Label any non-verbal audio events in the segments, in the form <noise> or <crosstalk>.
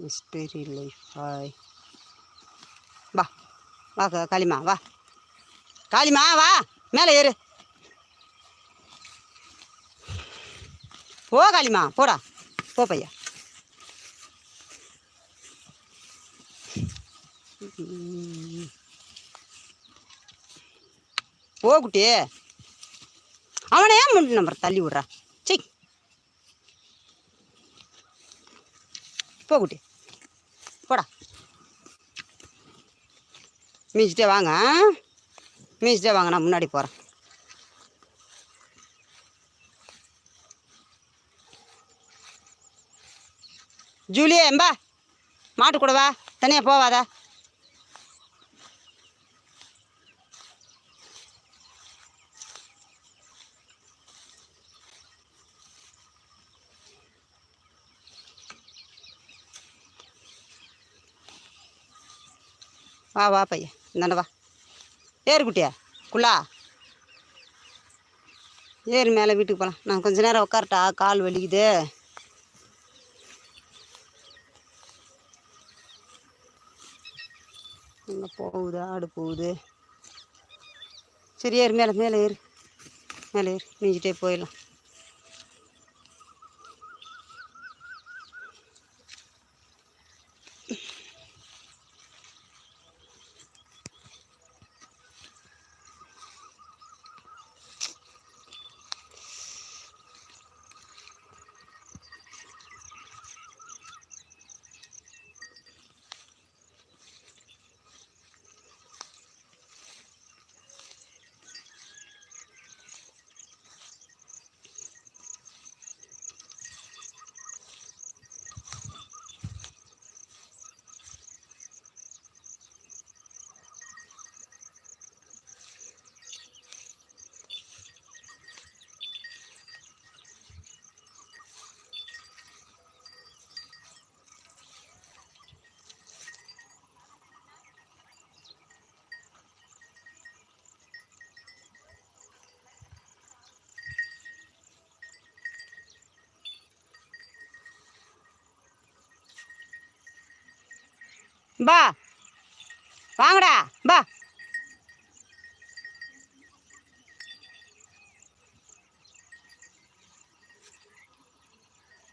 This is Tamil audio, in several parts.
மிஸ்டரி லைஃப் ஹாய் வா வா காளிமா வா காளிமா வா மேலே ஏறு போ காளிமா போடா போ பையா போகுட்டி அவனை ஏன் முன் நம்பர் தள்ளி விட்றா சீ போ குட்டி போடா. மீச்சிட்டே வாங்க. மீச்சிட்டே வாங்க நான் முன்னாடி போகிறேன் ஜூலியா எம்பா. மாட்டு கூட வா. தனியாக போவாதா. வா வா பையன் இந்தாண்ட வா. ஏறு குட்டியா. குள்ளா. ஏறு மேலே வீட்டுக்கு போகலாம் நான் கொஞ்ச நேரம் உட்காரட்டா கால் வலிக்குது. அங்கே போகுது? ஆடு போகுது. சரி ஏறு மேலே மேலே ஏறு. மேலே ஏறு. நீஞ்சிட்டே போயிடலாம். பா வாங்கடா பா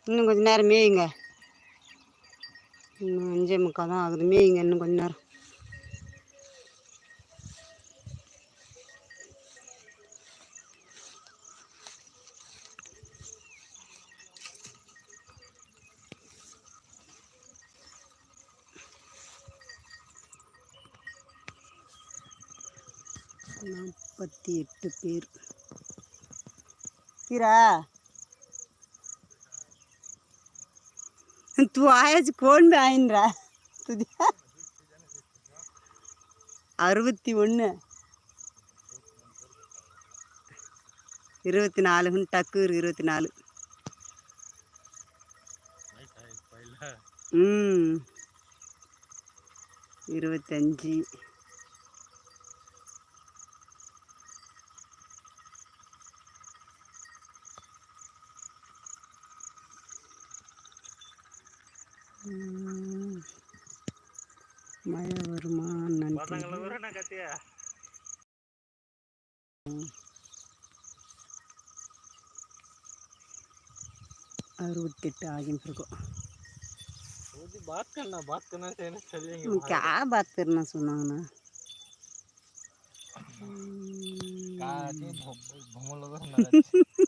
இன்னும் கொஞ்ச நேரம் மேயுங்க. இன்னும் அஞ்சே முக்கால் தான் ஆகுது. மேயுங்க இன்னும் கொஞ்ச நேரம். நாற்பத்தி எட்டு பேர். ஈரா तू ஆயாச்சு கோன் ஆயின்றா. துதியா. அறுபத்தி ஒன்று இருபத்தி நாலுன்னு டக்கு இருபத்தி நாலு ம். இருபத்தஞ்சி. மழை வருமா அறுபத்தெட்டு ஆகின்றிருக்கோம் கா பாத்துருண்ணா சொன்னாங்கண்ணா. காதி பொம்மல தான் <laughs>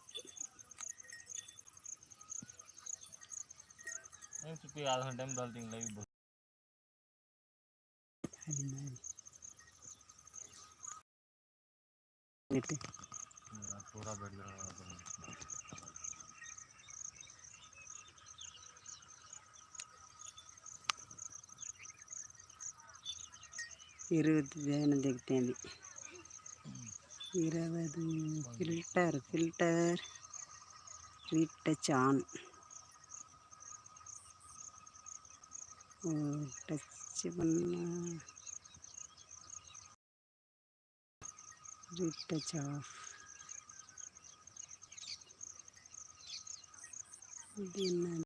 आधा घंटे में डाल देंगे लाइव पूरा बैठ जाएगा இருபது வேணும் देखते हैं अभी இருபது filter filter retouch on touch పన్న టచ్ ఆఫ్ దీన్ని